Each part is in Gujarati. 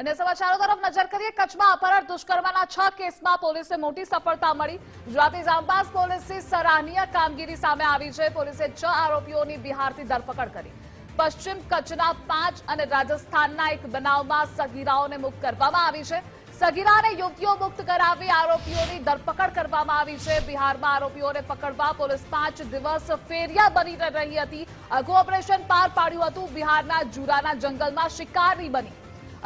અને સમાચારો તરફ નજર કરીએ, કચ્છમાં અપહરણ દુષ્કર્મના છ કેસમાં પોલીસે મોટી સફળતા મળી. ગુજરાતી જામબાઝ પોલીસની સરાહનીય કામગીરી સામે આવી છે. પોલીસે છ આરોપીઓની બિહારથી ધરપકડ કરી. પશ્ચિમ કચ્છના પાંચ અને રાજસ્થાનના એક બનાવમાં સગીરાઓને મુક્ત કરવામાં આવી છે. સગીરાને યુવતીઓ મુક્ત કરાવી આરોપીઓની ધરપકડ કરવામાં આવી છે. બિહારમાં આરોપીઓને પકડવા પોલીસ પાંચ દિવસ ફેરિયા બની રહી હતી. અગુ ઓપરેશન પાર પાડ્યું હતું. બિહારના જુરાના જંગલમાં શિકારી બની.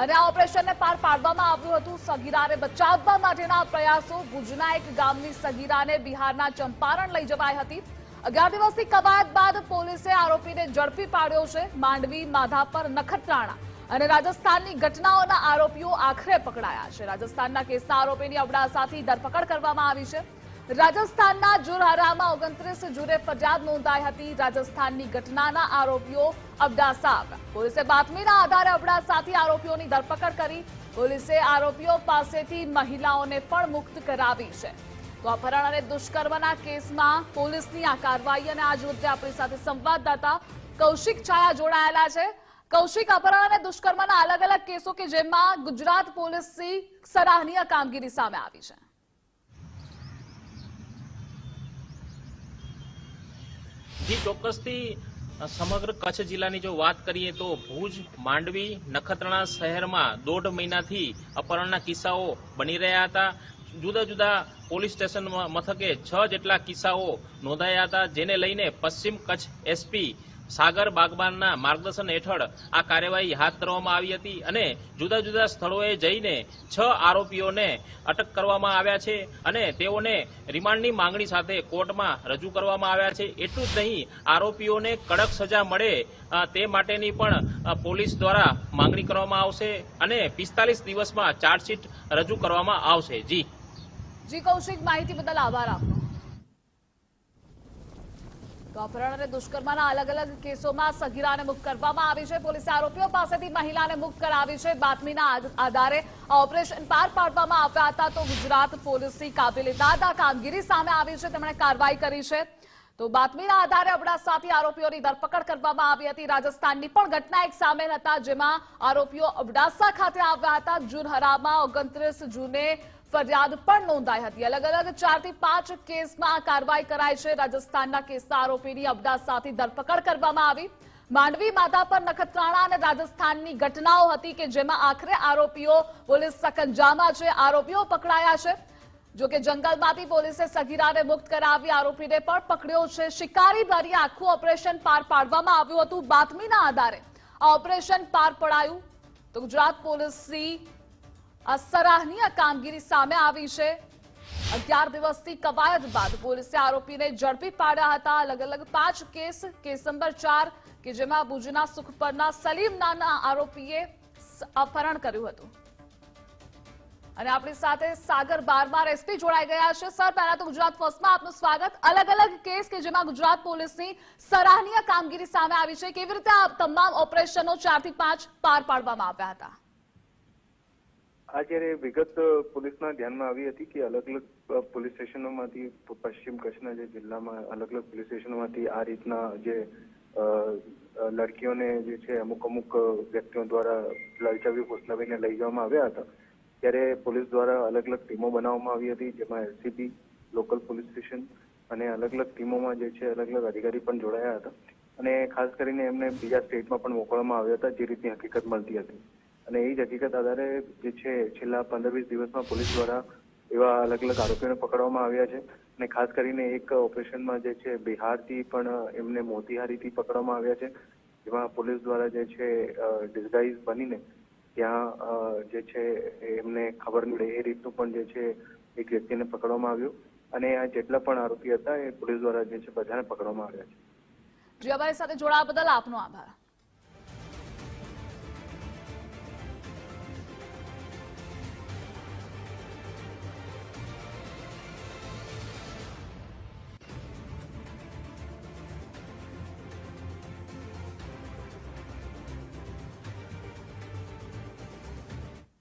અને આ ઓપરેશનને પાર પાડવામાં આવ્યું હતું સગીરાને બચાવવા માટેના પ્રયાસો. ભુજના એક ગામની સગીરાને બિહારના ચંપારણ લઈ જવાઈ હતી. અગિયાર દિવસની કવાયત બાદ પોલીસે આરોપીને ઝડપી પાડ્યો છે. માંડવી, માધાપર, નખત્રાણા અને રાજસ્થાનની ઘટનાઓના આરોપીઓ આખરે પકડાયા છે. રાજસ્થાનના કેસના આરોપીની અબડાસાથી ધરપકડ કરવામાં આવી છે. રાજસ્થાનના જુરહરામાં ઓગણત્રીસ જૂને ફરિયાદ નોંધાઈ હતી. રાજસ્થાનની ઘટનાના આરોપીઓ અબડાસા. પોલીસે બાતમીના આધારે અબડાસાથી આરોપીઓની ધરપકડ કરી. પોલીસે આરોપીઓ પાસેથી મહિલાઓને પણ મુક્ત કરાવી છે. તો અપહરણ અને દુષ્કર્મના કેસમાં પોલીસની આ કાર્યવાહી અને આજ મુદ્દે આપણી સાથે સંવાદદાતા કૌશિક છાયા જોડાયેલા છે. કૌશિક અપહરણ અને દુષ્કર્મના અલગ અલગ કેસો કે જેમાં ગુજરાત પોલીસની સરાહનીય કામગીરી સામે આવી છે? જી ચોક્કસથી સમગ્ર કચ્છ જિલ્લાની જો વાત કરીએ તો ભુજ, માંડવી, નખત્રાણા શહેરમાં દોઢ મહિનાથી અપહરણના કિસ્સાઓ બની રહ્યા હતા. જુદા જુદા પોલીસ સ્ટેશન મથકે છ જેટલા કિસ્સાઓ નોંધાયા હતા, જેને લઈને પશ્ચિમ કચ્છ એસપી સાગર બાગબાનના માર્ગદર્શન હેઠળ આ કાર્યવાહી હાથ ધરવામાં આવી હતી અને જુદા જુદા સ્થળોએ જઈને છ આરોપીઓને અટક કરવામાં આવ્યા છે અને તેઓને રિમાન્ડની માંગણી સાથે કોર્ટમાં રજૂ કરવામાં આવ્યા છે. એટલું જ નહીં, આરોપીઓને કડક સજા મળે તે માટેની પણ પોલીસ દ્વારા માંગણી કરવામાં આવશે અને પિસ્તાલીસ દિવસમાં ચાર્જશીટ રજૂ કરવામાં આવશે. જી. જી, કૌશિક, માહિતી બદલ આભાર આપનો. તો અપહરણ અને દુષ્કર્મના અલગ અલગ કેસોમાં સગીરાને મુક્ત કરવામાં આવી છે. પોલીસે આરોપીઓ પાસેથી મહિલાને મુક્ત કરાવી છે. બાતમીના આધારે ઓપરેશન પાર પાડવામાં આવ્યા હતા તો ગુજરાત પોલીસની કાબિલિયત આ કામગીરી સામે આવી છે. તેમણે કાર્યવાહી કરી છે. તો બાતમીના આધારે અબડાસાથી આરોપીઓની ધરપકડ કરવામાં આવી હતી. રાજસ્થાનની પણ ઘટના એક સામેલ હતા જેમાં આરોપીઓ અબડાસા ખાતે આવ્યા હતા. જુનહરામાં ઓગણત્રીસ જૂને ફરિયાદ પણ નોંધાઈ હતી. અલગ અલગ ચારથી પાંચ કેસમાં કાર્યવાહી કરાઈ છે. રાજસ્થાનના કેસના આરોપીની અબડાસાથી ધરપકડ કરવામાં આવી. માંડવી માતા પર નખત્રાણા અને રાજસ્થાનની ઘટનાઓ હતી કે જેમાં આખરે આરોપીઓ પોલીસ સકંજામાં છે. આરોપીઓ પકડાયા છે. જો કે જંગલમાંથી પોલીસે સગીરાને મુક્ત કરાવી આરોપીને પણ પકડ્યો છે. શિકારી ભરી આખું ઓપરેશન પાર પાડવામાં આવ્યું હતું બાતમીના આધારે. આ ઓપરેશન પાર પડાયું તો ગુજરાત પોલીસની આ સરાહનીય કામગીરી સામે આવી છે. અગિયાર દિવસથી કવાયત બાદ પોલીસે આરોપીને ઝડપી પાડ્યા હતા. અલગ અલગ પાંચ કેસ કેસ નંબર ચાર, કે જેમાં ભુજના સુખપરના સલીમ નાના આરોપીએ અપહરણ કર્યું હતું. અને આપણી સાથે સાગર બારબાર એસપી જોડાઈ ગયા છે. સર, પહેલા તો ગુજરાત ફર્સ્ટમાં આપનું સ્વાગત. અલગ અલગ કેસ કે જેમાં ગુજરાત પોલીસની સરાહનીય કામગીરી સામે આવી છે. કેવી રીતે આ તમામ ઓપરેશનો ચારથી પાંચ પાર પાડવામાં આવ્યા હતા? આ જયારે વિગત પોલીસના ધ્યાનમાં આવી હતી કે અલગ અલગ પોલીસ સ્ટેશનોમાંથી પશ્ચિમ કચ્છના જે જિલ્લામાં અલગ અલગ પોલીસ સ્ટેશનોમાંથી આ રીતના જે લડકીઓને જે છે અમુક અમુક વ્યક્તિઓ દ્વારા લલચાવી ફોસલાવીને લઈ જવામાં આવ્યા હતા. ત્યારે પોલીસ દ્વારા અલગ અલગ ટીમો બનાવવામાં આવી હતી, જેમાં એલસીબી લોકલ પોલીસ સ્ટેશન અને અલગ અલગ ટીમોમાં જે છે અલગ અલગ અધિકારી પણ જોડાયા હતા. અને ખાસ કરીને એમને બીજા સ્ટેટમાં પણ મોકલવામાં આવ્યા હતા, જે રીતની હકીકત મળતી હતી. અને એ જ હકીકત આધારે જે છે છેલ્લા પંદર વીસ દિવસમાં પોલીસ દ્વારા એવા અલગ અલગ આરોપીઓને પકડવામાં આવ્યા છે. અને ખાસ કરીને એક ઓપરેશનમાં જે છે બિહારથી પણ એમને મોતીહારીથી પકડવામાં આવ્યા છે. જેમાં પોલીસ દ્વારા જે છે ડિઝગાઇઝ બનીને ત્યાં જે છે એમને ખબર મળે એ રીતનું પણ જે છે એક વ્યક્તિને પકડવામાં આવ્યું અને આ જેટલા પણ આરોપી હતા એ પોલીસ દ્વારા જે છે બધાને પકડવામાં આવ્યા છે. જે સાથે જોડાવા બદલ આપનો આભાર.